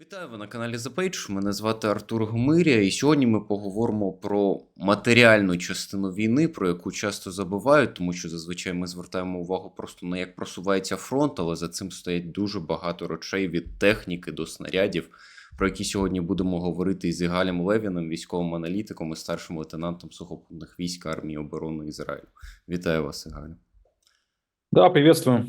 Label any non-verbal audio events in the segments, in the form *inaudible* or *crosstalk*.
Вітаю ви на каналі The Page. Мене звати Артур Гомиря, і сьогодні ми поговоримо про матеріальну частину війни, про яку часто забувають, тому що зазвичай ми звертаємо увагу просто на як просувається фронт, але за цим стоять дуже багато речей від техніки до снарядів, про які сьогодні будемо говорити із Ігалем Левіним, військовим аналітиком і старшим лейтенантом сухопутних військ армії оборони Ізраїлю. Вітаю вас, Ігалю. Да, приветствую.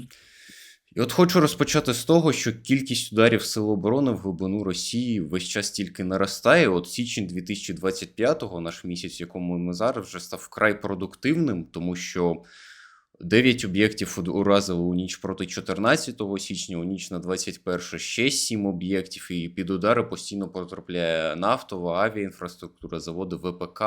І от хочу розпочати з того, що кількість ударів Сил оборони в глибину Росії весь час тільки наростає. От січень 2025-го, наш місяць, якому ми зараз, вже став вкрай продуктивним, тому що 9 об'єктів уразили у ніч проти 14 січня, у ніч на 21 ще 7 об'єктів, і під удари постійно потрапляє нафтова, авіаінфраструктура, заводи ВПК.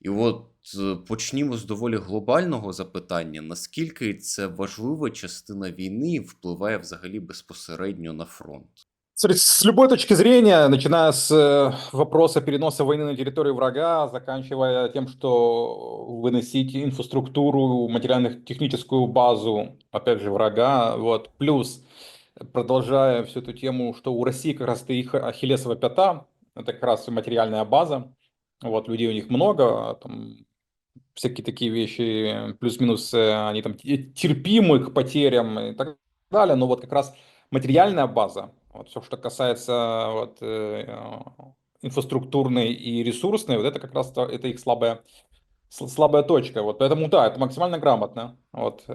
І от е, почнімо з доволі глобального запитання: наскільки це важлива частина війни і впливає взагалі безпосередньо на фронт? Смотрите, С любой точки зрения, начиная с э, вопроса переноса войны на территорию врага, заканчивая тем, что выносить инфраструктуру, материально-техническую базу, опять же, врага, вот, плюс продолжая всю эту тему, что у России как раз их ахиллесова пята, это как раз материальная база, вот, людей у них много, там, всякие такие вещи, плюс-минус, э, они там те- терпимы к потерям и так далее, но вот как раз материальная база, вот все, что касается вот, э, инфраструктурной и ресурсной, вот это как раз то- это их слабая, слабая точка. Вот поэтому да, это максимально грамотно, вот, э,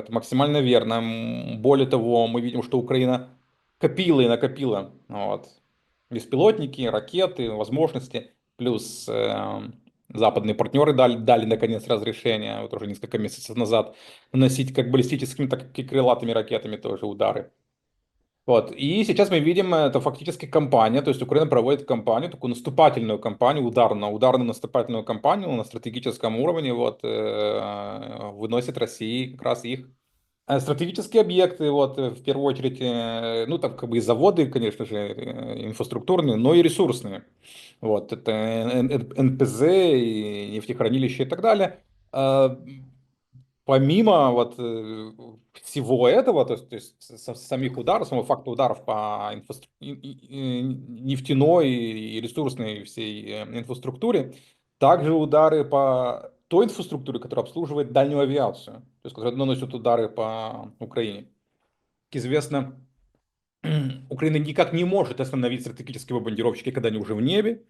это максимально верно. Более того, мы видим, что Украина копила и накопила вот, беспилотники, ракеты, возможности, плюс э, западные партнеры дали, дали наконец разрешение, вот уже несколько месяцев назад, наносить как баллистическими, так и крылатыми ракетами тоже удары. Вот. И сейчас мы видим, э, это фактически кампания, то есть Украина проводит кампанию, такую наступательную кампанию, ударную, ударную наступательную кампанию на стратегическом уровне, вот, э, выносит России как раз их стратегические объекты, вот, э, в первую очередь, э, ну, там, как бы и заводы, конечно же, э, инфраструктурные, но и ресурсные. Вот, это НПЗ и нефтехранилища и так далее. А, Помимо вот всего этого, то есть, то есть самих ударов, самого факта ударов по инфраструк- нефтяной и ресурсной всей инфраструктуре, также удары по той инфраструктуре, которая обслуживает дальнюю авиацию, то есть которая наносит удары по Украине. Как известно, *clears throat* Украина никак не может остановить стратегические бомбардировщики, когда они уже в небе.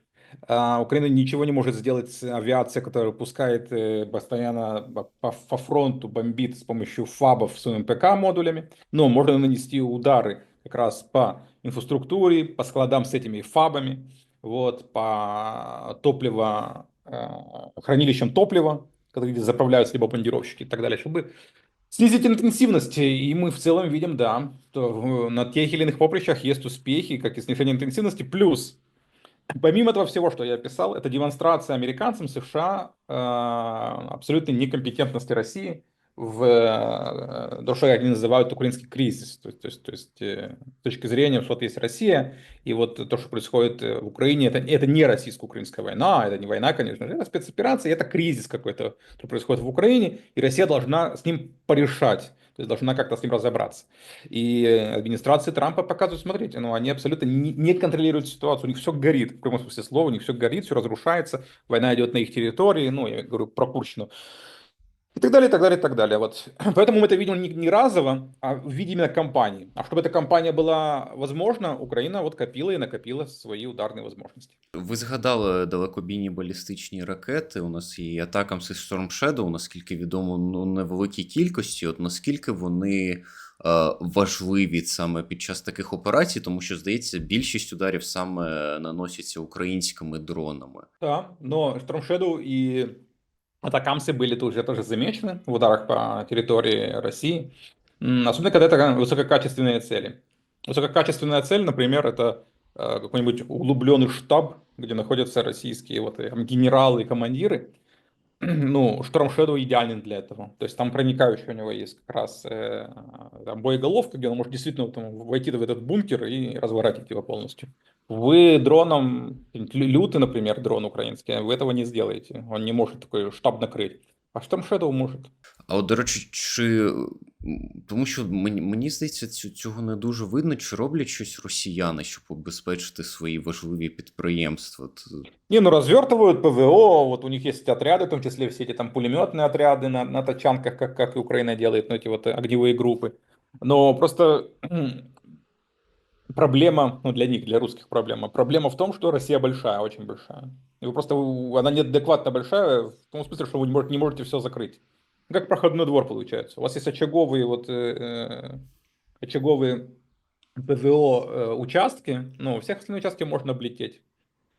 А, Украина ничего не может сделать с авиацией, которая пускает э, постоянно по, по- по фронту, бомбит с помощью ФАБов с МПК модулями. Но можно нанести удары как раз по инфраструктуре, по складам с этими ФАБами, вот, по топливо, э, хранилищам топлива, которые заправляются либо бомбардировщики и так далее, чтобы Снизить интенсивность, и мы в целом видим, да, что на тех или иных поприщах есть успехи, как и снижение интенсивности, плюс Помимо этого всего, что я описал, это демонстрация американцам США э, абсолютной некомпетентности России в э, то, что они называют украинский кризис. То есть, то есть, то есть э, с точки зрения, что вот есть Россия, и вот то, что происходит э, в Украине, это, это не российско-украинская война, это не война, конечно же, это спецоперация, это кризис какой-то, который происходит в Украине, и Россия должна с ним порешать, то есть должна как-то с ним разобраться. И администрации Трампа показывают, смотрите, ну они абсолютно не, не контролируют ситуацию, у них все горит, в прямом смысле слова, у них все горит, все разрушается, война идет на их территории, ну, я говорю про Курщину. И так далее, и так далее, и так далее. Вот. *clears throat* Поэтому мы это видим не, не разово, а в виде именно кампании. А чтобы эта кампания была возможна, Украина вот копила и накопила свои ударные возможности. Ви згадали далекобійні балістичні ракети. У нас є і атакамс і Storm Shadow, наскільки відомо, ну невеликій кількості. От наскільки вони е, важливі саме під час таких операцій, тому що здається, більшість ударів саме наносяться українськими дронами. Да, но Storm Shadow и Атакамсы были тоже, тоже замечены в ударах по территории России, особенно когда это высококачественные цели. Высококачественная цель, например, это э, какой-нибудь углубленный штаб, где находятся российские вот, э, генералы и командиры. *clears throat* Ну, Storm Shadow идеален для этого. То есть там проникающая у него есть как раз э, там боеголовка, где он может действительно там, войти в этот бункер и разворотить его полностью. Вы дроном, какой-нибудь лю- лютый, например, дрон украинский, вы этого не сделаете. Он не может такой штаб накрыть. А Storm Shadow может. А от, до речі, чи м, тому що мені, мені здається, цю- цього не дуже видно, чи роблять щось росіяни, щоб обезпечити свої важливі підприємства. От, Не, ну развертывают ПВО, вот у них есть отряды, в том числе все эти там пулеметные отряды на, на тачанках, как, как и Украина делает, ну эти вот огневые группы. Но просто проблема, ну для них, для русских проблема, проблема в том, что Россия большая, очень большая. И вы просто, она неадекватно большая, в том смысле, что вы не можете, не можете все закрыть. Как проходной двор получается. У вас есть очаговые вот э, очаговые ПВО э, участки, ну, всех остальных участки можно облететь.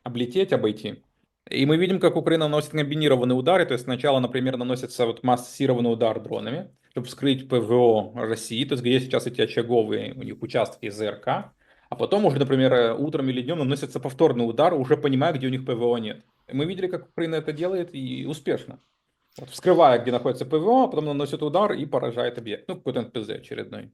Облететь, обойти. И мы видим, как Украина наносит комбинированные удары, то есть сначала, например, наносится вот массированный удар дронами, чтобы вскрыть ПВО России, то есть где сейчас эти очаговые у них участки ЗРК, а потом уже, например, э, утром или днем наносится повторный удар, уже понимая, где у них ПВО нет. И мы видели, как Украина это делает и успешно. Вот, вскрывая, где находится ПВО, а потом наносит удар и поражает объект. Ну, какой-то НПЗ очередной.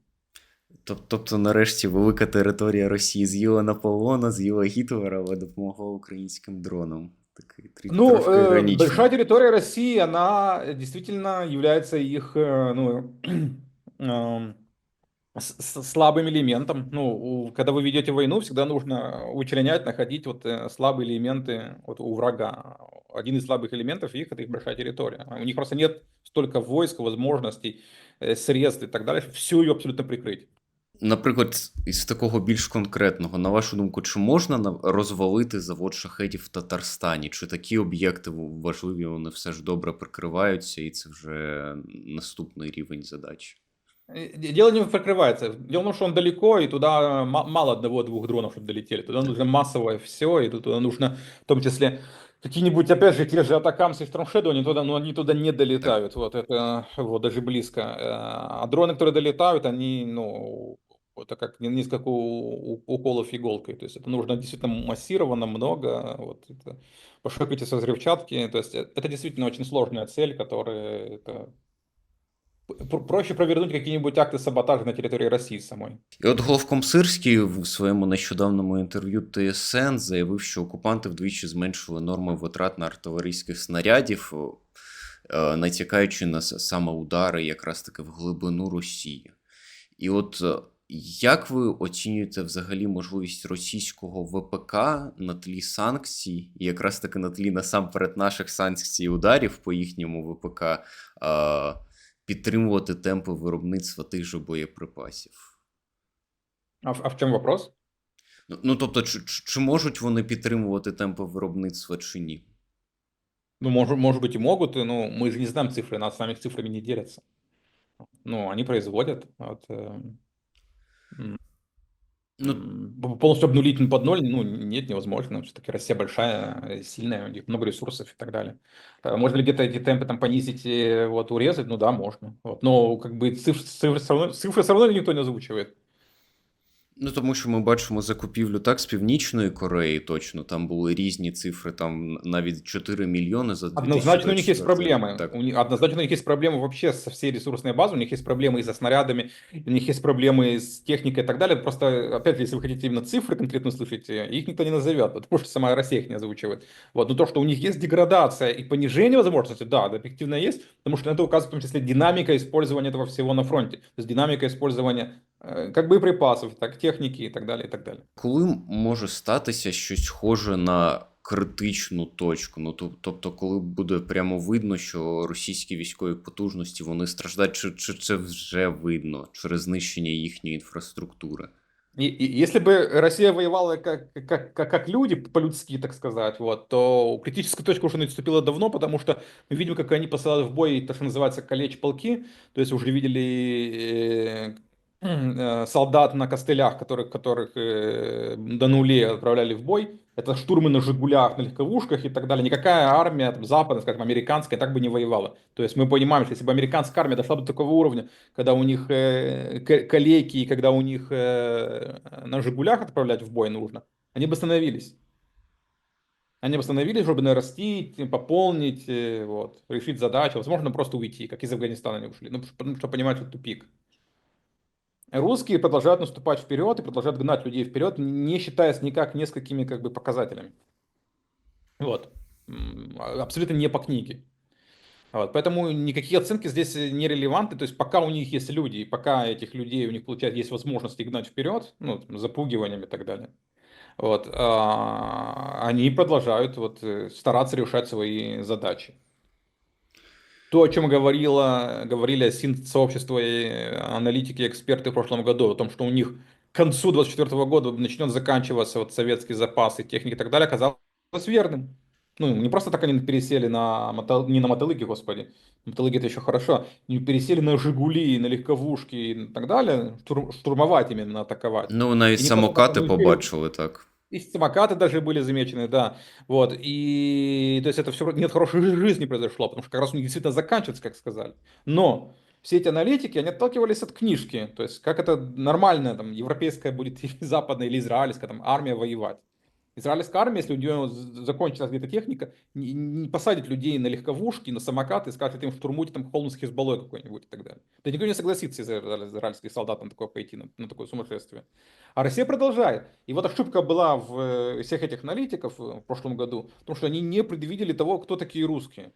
тоб- тобто, нарешті, велика територія Росії з'їла Наполеона, з'їла Гітлера, але допомогла українським дронам. Такий трі- Ну, трошки э, іронічно. большая территория России, она действительно является их, э, ну, *clears throat* эм, с- с- слабым элементом. Ну, у- когда вы ведете войну, всегда нужно вычленять, находить вот э, слабые элементы вот у врага. Один из слабых элементов их это их большая территория. У них просто нет столько войск, возможностей, э, средств и так далее, чтобы всю ее абсолютно прикрыть. Наприклад, із такого більш конкретного, на вашу думку, чи можна на- розвалити завод шахетів в Татарстані? Чи такі об'єкти в- важливі, вони все ж добре прикриваються, і це вже наступний рівень задачі? Э, Дело не прикрывается. Дело в том, что он далеко, и туда ма- мало одного-двух дронов, чтобы долетели. Туда нужно массовое все, и туда нужно в том числе какие-нибудь, опять же, те же атакамсы и Storm они туда, но они туда не долетают. Вот это вот даже близко. Э, А дроны, которые долетают, они, ну, это как не- несколько у- уколов иголкой. То есть это нужно действительно массированно, много. Вот это, пошипите со взрывчатки. То есть э, это действительно очень сложная цель, которая это Проще провернуть какие-нибудь акты саботажа на территории России самой. І от Головком Сирський в своєму нещодавньому інтерв'ю ТСН заявив, що окупанти вдвічі зменшили норми витрат на артилерійських снарядів, е, натякаючи на саме удари якраз таки в глибину Росії. І от е, як ви оцінюєте взагалі можливість російського ВПК на тлі санкцій, і якраз таки на тлі насамперед наших санкцій і ударів по їхньому ВПК е, підтримувати темпи виробництва тих же боєприпасів? А в, а в чем вопрос? Ну, ну тобто, чи, чи, чи можуть вони підтримувати темпи виробництва чи ні? Ну, может, может быть и могут, и, ну, мы же не знаем цифры, нас с вами цифрами не делятся. Ну, они производят. Вот, э, м, Ну, полностью обнулить под ноль, ну, нет, невозможно. Все-таки Россия большая, сильная, у них много ресурсов и так далее. Э, Можно ли где-то эти темпы там понизить, и, вот, урезать? Ну да, можно. Вот, но как бы цифры, цифры, все равно, цифры все равно никто не озвучивает. ну тому що ми бачимо закупівлю так з Північної Кореї точно. Там були різні цифри, там навіть 4 мільйони за Однозначно у них есть 2024 проблемы. Так. У них, однозначно у них есть проблемы вообще со всей ресурсной базой, у них есть проблемы и со снарядами, у них есть проблемы с техникой и так далее. Просто, опять же, если вы хотите именно цифры конкретно услышать, э, их никто не назовет, потому *laughs* что сама Россия их не озвучивает. Вот. Но то, что у них есть деградация и понижение возможностей, да, это объективно есть, потому что на это указывает в том числе динамика использования этого всего на фронте. То есть динамика использования э, как боеприпасов, так техники и так далее, и так далее. Коли може статися щось схоже на критичну точку? Ну тоб- тобто, коли буде прямо видно, що російські військові потужності вони страждають, чи, чи це вже видно через знищення їхньої інфраструктури? И, и если бы Россия воевала как, как, как, как люди, по-людски, так сказать, вот, то критическая точка уже наступила давно, потому что мы видим, как они посылают в бой то, что называется колечь полки, то есть уже видели э, э, солдат на костылях, которых, которых э, до нулей отправляли в бой, это штурмы на «Жигулях», на легковушках и так далее. Никакая армия, там, западная, скажем, американская, так бы не воевала. То есть мы понимаем, что если бы американская армия дошла до такого уровня, когда у них э, калеки, и когда у них э, на «Жигулях» отправлять в бой нужно, они бы остановились. Они бы остановились, чтобы нарастить, пополнить, э, вот, решить задачу, возможно, просто уйти, как из Афганистана они ушли, ну, потому что понимать, что тупик. Русские продолжают наступать вперед и продолжают гнать людей вперед, не считаясь никак несколькими как бы показателями. Вот. Абсолютно не по книге. Вот, поэтому никакие оценки здесь не релевантны. То есть пока у них есть люди, и пока этих людей у них получается есть возможность их гнать вперед, ну, запугиванием и так далее, вот, а, они продолжают вот, э, стараться решать свои задачи. То, о чем говорила, говорили сообщество и аналитики, эксперты в прошлом году, о том, что у них к концу 2024 года начнет заканчиваться вот советские запасы, техники и так далее, оказалось верным. Ну, не просто так они пересели на, мото... не на мотолыги, господи, мотолыги это еще хорошо, не пересели на Жигули, на легковушки и так далее, штур... штурмовать именно, атаковать. Ну, навіть самокати побачили так. И самокаты даже были замечены, да. Вот. И то есть это все нет хорошей жизни произошло, потому что как раз у них действительно заканчивается, как сказали. Но все эти аналитики, они отталкивались от книжки. То есть как это нормальная там европейская будет *laughs* или западная, или израильская там армия воевать. Израильская армия, если у нее закончилась где-то техника, не, не посадит людей на легковушки, на самокаты скажет им штурмуйте там холм с Хизбаллой какой-нибудь и так далее. Да никто не согласится из израильских солдат на такое пойти, на, на такое сумасшествие. А Россия продолжает. И вот ошибка была в э, всех этих аналитиков в прошлом году, потому что они не предвидели того, кто такие русские.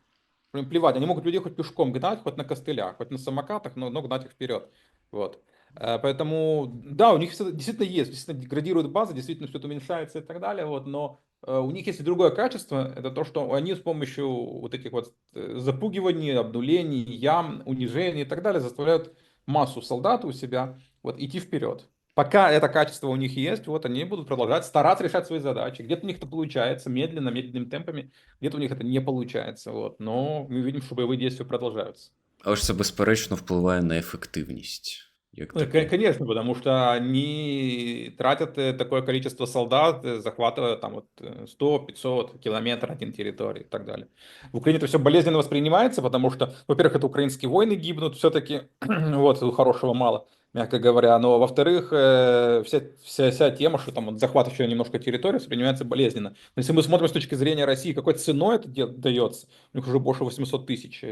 Им плевать, они могут людей хоть пешком гнать, хоть на костылях, хоть на самокатах, но, но гнать их вперед. Вот. Э, поэтому, да, у них действительно есть, действительно деградирует база, действительно все это уменьшается и так далее, вот, но э, у них есть и другое качество, это то, что они с помощью вот этих вот э, запугиваний, обнулений, ям, унижений и так далее заставляют массу солдат у себя вот, идти вперед. Пока это качество у них есть, вот они будут продолжать стараться решать свои задачи. Где-то у них это получается медленно, медленными темпами, где-то у них это не получается. Вот. Но мы видим, что боевые действия продолжаются. Але ж це безперечно впливає на ефективність. Як ну, Конечно, потому что они тратят э, такое количество солдат, э, захватывая там вот 100-500 э, километров один территории и так далее. В Украине это все болезненно воспринимается, потому что, во-первых, это украинские войны гибнут, все-таки *clears throat* вот хорошего мало, мягко говоря. Но, во-вторых, вся, вся, вся тема, что там вот захват еще немножко территории, воспринимается болезненно. Но если мы смотрим с точки зрения России, какой ценой это дается, у них уже больше 800 тысяч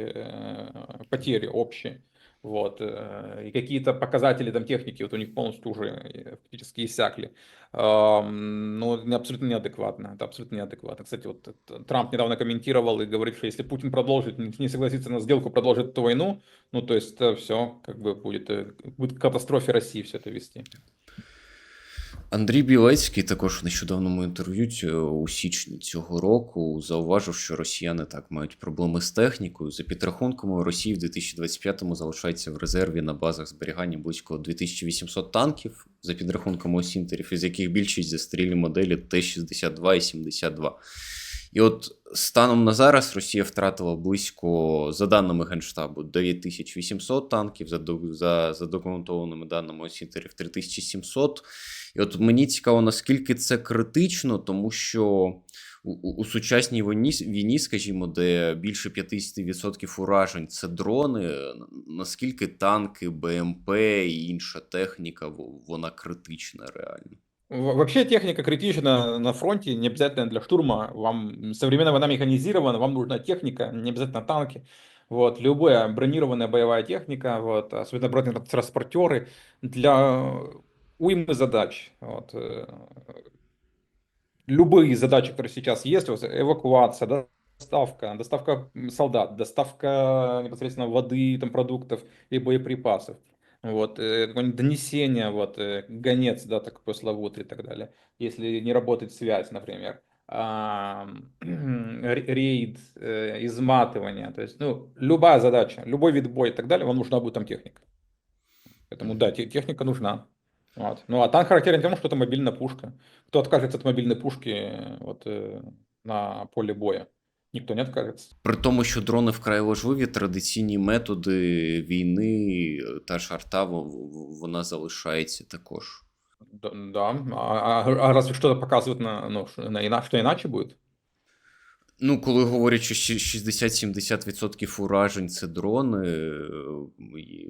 потери общие. Вот, э, и какие-то показатели там техники вот у них полностью уже э, фактически иссякли. Ну, абсолютно неадекватно. Это абсолютно неадекватно. Кстати, вот Трамп недавно комментировал и говорит, что если Путин продолжит, не согласится на сделку, продолжит эту войну, ну, то есть э, все, как бы будет, будет к катастрофе России все это вести. Андрій Білецький також в нещодавному інтерв'ю у січні цього року зауважив, що росіяни так мають проблеми з технікою. За підрахунками Росії в 2025-му залишається в резерві на базах зберігання близько 2800 танків, за підрахунками осінтерів, із яких більшість застрілі моделі Т-62 і 72. І от станом на зараз Росія втратила близько, за даними Генштабу, 9800 танків, за за задокументованими даними осінтерів 3700. І от мені цікаво, наскільки це критично, тому що у, у сучасній війні, війні, скажімо, де більше 50% уражень це дрони, наскільки танки, БМП і інша техніка, вона критична реально. Вообще техника критична на фронте, не обязательно для штурма. Вам современная война механизирована, вам нужна техника, не обязательно танки. Вот, любая бронированная боевая техника, вот, особенно бронетранспортеры, для уймы задач. Вот. Э, любые задачи, которые сейчас есть, вот, эвакуация, доставка, доставка солдат, доставка непосредственно воды, там, продуктов и боеприпасов. Вот, э, донесение, вот, э, гонец, да, такой славутый и так далее. Если не работает связь, например. А, *clears throat* рейд, изматывание, то есть, ну, любая задача, любой вид боя и так далее, вам нужна будет там техника. Поэтому, да, техника нужна. Вот. Ну, а танк характерен тем, что это мобильная пушка. Кто откажется от мобильной пушки вот, э, на поле боя? Ніхто не відкажеться. При тому, що дрони вкрай важливі, традиційні методи війни, та ж арта, вона залишається також. Да, да. А, а разве що показують на, ну, на, що іначе буде? Ну, коли говорять, що 60-70% уражень це дрони.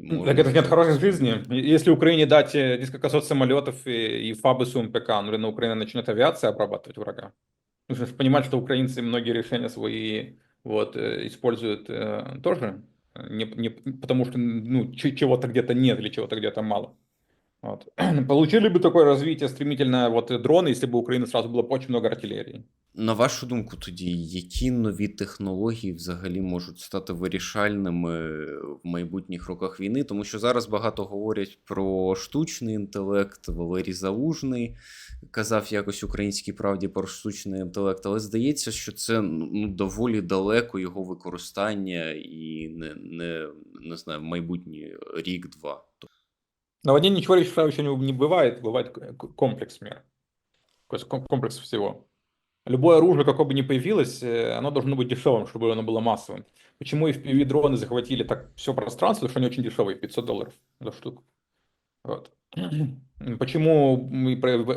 Можно... Так это нет хорошей жизни. Если Украине дать э, несколько сот самолетов и, и ФАБы с УМПК, ну, на Украина начнет авиация обрабатывать врага. Нужно понимать, что украинцы многие решения свои вот, э, используют э, тоже, не, не, потому что ну, чего-то где-то нет или чего-то где-то мало. Вот. *clears throat* Получили бы такое развитие стремительное вот дроны, если бы у Украины сразу было очень много артиллерии. На вашу думку, тоді, які нові технології взагалі можуть стати вирішальними в майбутніх роках війни? Тому що зараз багато говорять про штучний інтелект. Валерій Залужний казав якось українській правді про штучний інтелект, але здається, що це ну доволі далеко його використання і не, не, не знаю, майбутній рік-два. На войне ничего решающего не бывает, бывает к- комплекс мер. Комплекс всего. Любое оружие, какое бы ни появилось, э, оно должно быть дешевым, чтобы оно было массовым. Почему и в дроны захватили так все пространство, потому что они очень дешевые, 500 долларов за штуку. Вот. *clears throat* Почему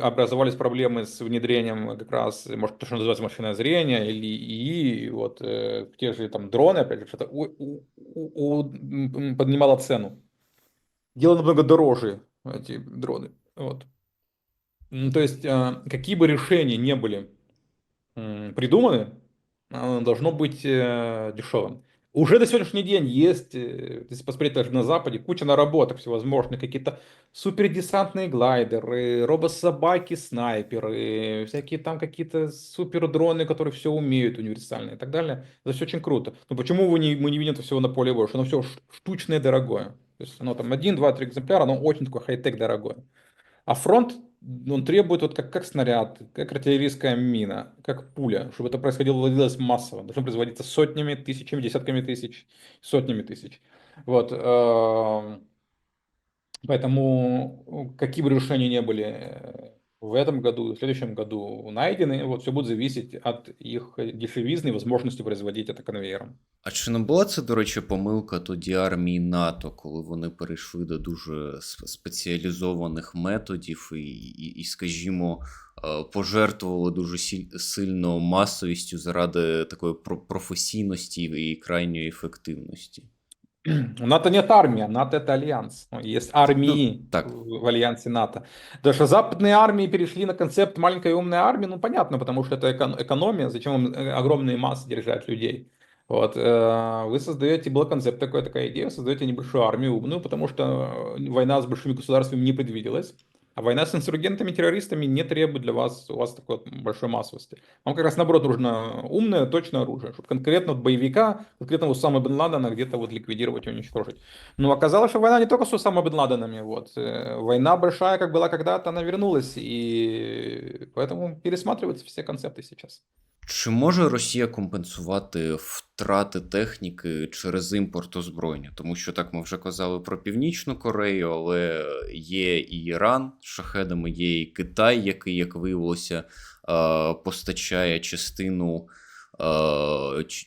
образовались проблемы с внедрением как раз, может, то, что называется машинное зрение или ИИ, вот, э, те же там дроны, опять же, что-то у- у- у- поднимало цену дело намного дороже, эти дроны. Вот. Ну, То есть, а, какие бы решения не были придуманы, должно быть э, дешевым. Уже на сегодняшний день есть, э, если посмотреть даже на Западе, куча наработок всевозможных, какие-то супердесантные глайдеры, робособаки, снайперы, всякие там какие-то супердроны, которые все умеют, универсальные и так далее. Это все очень круто. Но почему вы не, мы не видим это всего на поле? Что оно все штучное, дорогое. То есть оно там один, два, три экземпляра, оно очень такое хай-тек дорогое. А фронт, он требует вот как, как снаряд, как артиллерийская мина, как пуля, чтобы это происходило, владелось массово. Должно производиться сотнями, тысячами, десятками тысяч, сотнями тысяч. Вот. эм, Поэтому какие бы решения не были э, в этом году, в следующем году найдены, вот все будет зависеть от их дешевизны и возможности производить это конвейером. А чи не була це, до речі, помилка тоді армії НАТО, коли вони перейшли до дуже с- спеціалізованих методів і, і, і скажімо, е, пожертвували дуже сіль- сильно масовістю заради такої про- професійності і крайньої ефективності? У НАТО нет армии, НАТО это альянс. Ну, Есть армии Ну, так. в альянсе НАТО. Что западные армии перешли на концепт маленькой умной армии, ну понятно, потому что это эко- экономия, зачем вам э, огромные массы держать людей. Вот, э, вы создаете, был концепт такой, такая идея, создаете небольшую армию умную, потому что э, война с большими государствами не предвиделась, а война с инсургентами, террористами не требует для вас, у вас такой вот большой массовости. Вам как раз наоборот нужно умное, точное оружие, чтобы конкретно вот боевика, конкретно Усама бен Ладена где-то вот ликвидировать и уничтожить. Но оказалось, что война не только с Усама бен Ладенами, вот. э, Война большая, как была когда-то, она вернулась, и поэтому пересматриваются все концепты сейчас. Чи може Росія компенсувати втрати техніки через імпорт озброєння? Тому що так ми вже казали про Північну Корею, але є і Іран шахедами, є і Китай, який, як виявилося, постачає частину,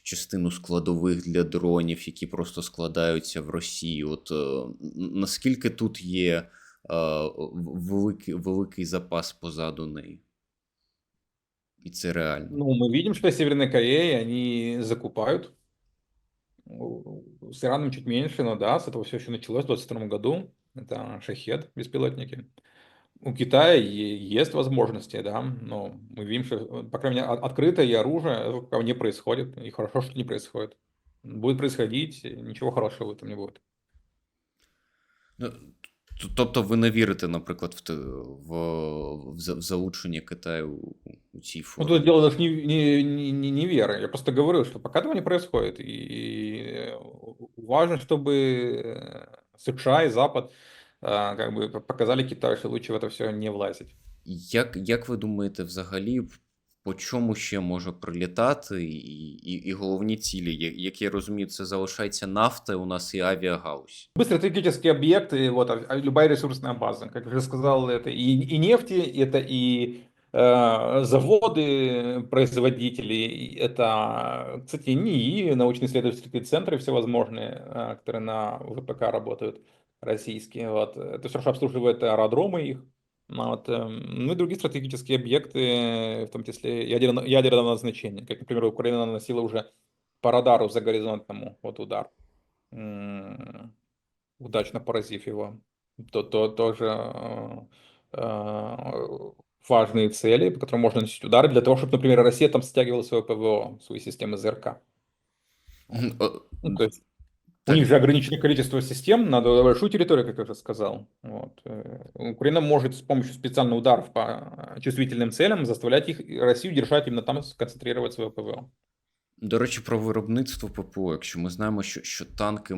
частину складових для дронів, які просто складаються в Росії. От е, наскільки тут є великий, великий запас позаду неї? І це реально. Ну, мы видим, что Северная Корея, они закупают. Ну, С Ираном чуть меньше, но да, с этого все еще началось в 2022 году. Это шахед, беспилотники. У Китая есть возможности, да, но мы видим, что, по крайней мере, от- открытое оружие это пока не происходит, и хорошо, что не происходит. Будет происходить, ничего хорошего в этом не будет. Ну, т- Тобто ви не вірите, наприклад, в, те- в, в, за- в залучення Китаю у цій Ну, формі? тут дело даже не, не, не, не, не веры. Я просто говорю, что пока этого не происходит. И э, важно, чтобы э, США и Запад а, как бы показали Китаю, что лучше в это все не влазить. Як, як ви думаєте, взагалі, по чому ще може прилітати, і, і, і головні цілі? Я- Як я розумію, це залишається нафта у нас і авіагалузь. Любые стратегические объекты, вот, а- а любая ресурсная база, как я уже сказал, это и, и нефти, это и э, заводы, производители, и это, кстати, НИИ, научно-исследовательские центры всевозможные, э, которые на ВПК работают, российские, вот, это все, что обслуживает аэродромы их, ну, Вот, эм, ну и другие стратегические объекты, в том числе ядерно, ядерного назначения, как, например, Украина наносила уже по радару за горизонтному вот удар. Удачно поразив его. То, то тоже э, э, важные цели, по которым можно наносить удары, для того, чтобы, например, Россия там стягивала свое ПВО, свои системы ЗРК. О, Ну, то есть, У них же ограниченное количество систем на большую территорию, как я уже сказал. Вот. Э, Украина может с помощью специальных ударов по э, чувствительным целям заставлять их, Россию держать именно там, сконцентрировать свое ПВО. До речі, про виробництво ППО. Якщо ми знаємо, що, що танки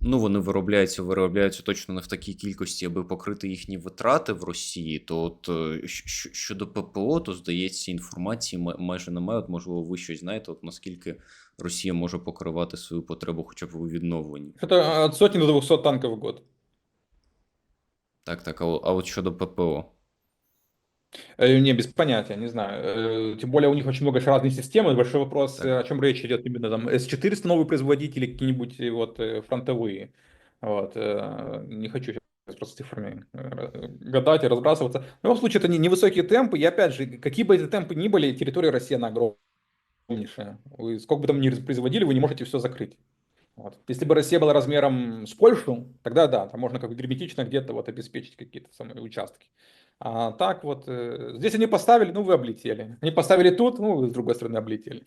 ну, вони виробляються, виробляються точно не в такій кількості, аби покрити їхні витрати в Росії, то от е, щодо ППО, то здається, інформації майже немає. От, можливо, ви щось знаєте, от наскільки Росія може покривати свою потребу хоча б у відновленні. Это от сотни до 200 танков в год. Так, так, а от щодо ППО. Э, Не, без понятия, не знаю. Э, Тем более у них очень много разных систем. Большой вопрос, Так. о чем речь идет именно там С-400 новый производитель или какие-нибудь вот э, фронтовые. Вот. Не хочу сейчас просто цифрами гадать и разбрасываться. В любом случае, это не- невысокие темпы. И опять же, какие бы эти темпы ни были, территория России, она огромнейшая. Вы сколько бы там ни производили, вы не можете все закрыть. Вот. Если бы Россия была размером с Польшу, тогда да, там можно как бы герметично где-то вот обеспечить какие-то самые участки. А так вот, э, здесь они поставили, ну вы облетели. Они поставили тут, ну вы с другой стороны облетели.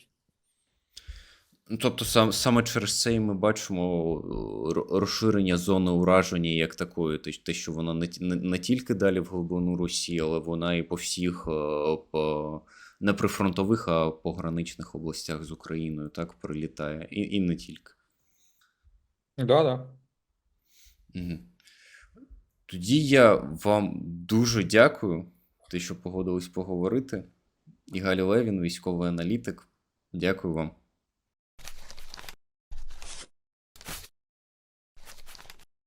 Ну, Тобто, сам, саме через це і ми бачимо е, ро- розширення зони ураження як такої, те, те, що вона не, ті- не, не тільки далі в глибину Росії, але вона і по всіх е, по, не прифронтових, а пограничних областях з Україною так прилітає. І, і не тільки. Да, да. Угу. Тоді я вам дуже дякую, те, що погодились поговорити. І Галя Левін, військовий аналітик. Дякую вам.